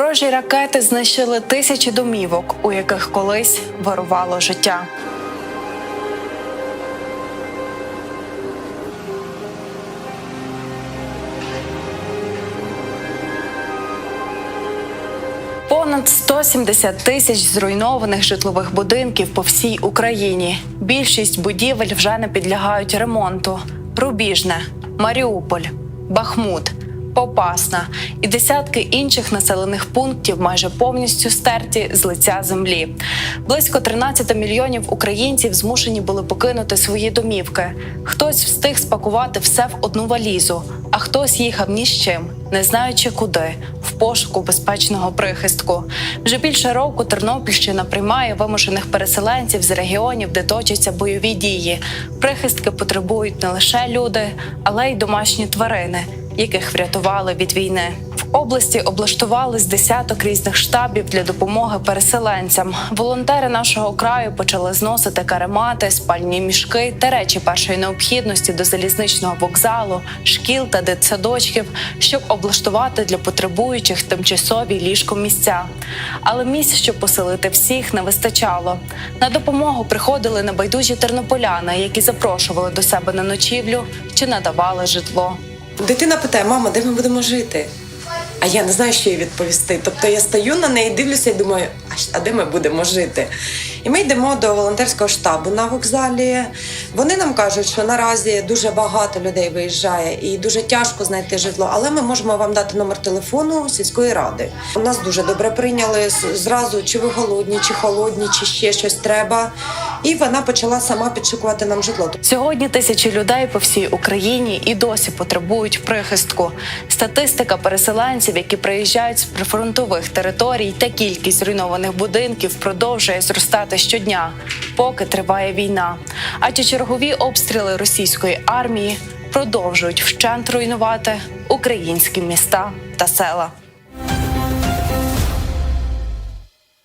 Ворожі ракети знищили тисячі домівок, у яких колись вирувало життя. Понад 170 тисяч зруйнованих житлових будинків по всій Україні. Більшість будівель вже не підлягають ремонту. Рубіжне, Маріуполь, Бахмут, Попасна і десятки інших населених пунктів майже повністю стерті з лиця землі. Близько 13 мільйонів українців змушені були покинути свої домівки. Хтось встиг спакувати все в одну валізу, а хтось їхав ні з чим, не знаючи куди, в пошуку безпечного прихистку. Вже більше року Тернопільщина приймає вимушених переселенців з регіонів, де точаться бойові дії. Прихистки потребують не лише люди, але й домашні тварини, яких врятували від війни. В області облаштували з десяток різних штабів для допомоги переселенцям. Волонтери нашого краю почали зносити каремати, спальні мішки та речі першої необхідності до залізничного вокзалу, шкіл та дитсадочків, щоб облаштувати для потребуючих тимчасові ліжкомісця. Але місць, щоб поселити всіх, не вистачало. На допомогу приходили небайдужі тернополяни, які запрошували до себе на ночівлю чи надавали житло. Дитина питає, мама, де ми будемо жити? А я не знаю, що їй відповісти. Тобто я стою на неї, дивлюся і думаю, а, де ми будемо жити? І ми йдемо до волонтерського штабу на вокзалі. Вони нам кажуть, що наразі дуже багато людей виїжджає і дуже тяжко знайти житло, але ми можемо вам дати номер телефону сільської ради. Нас дуже добре прийняли зразу, чи ви голодні, чи холодні, чи ще щось треба. І вона почала сама підшукувати нам житло. Сьогодні тисячі людей по всій Україні і досі потребують прихистку. Статистика переселенців, які приїжджають з прифронтових територій, та кількість зруйнованих будинків продовжує зростати щодня, поки триває війна. Адже чергові обстріли російської армії продовжують вщент руйнувати українські міста та села.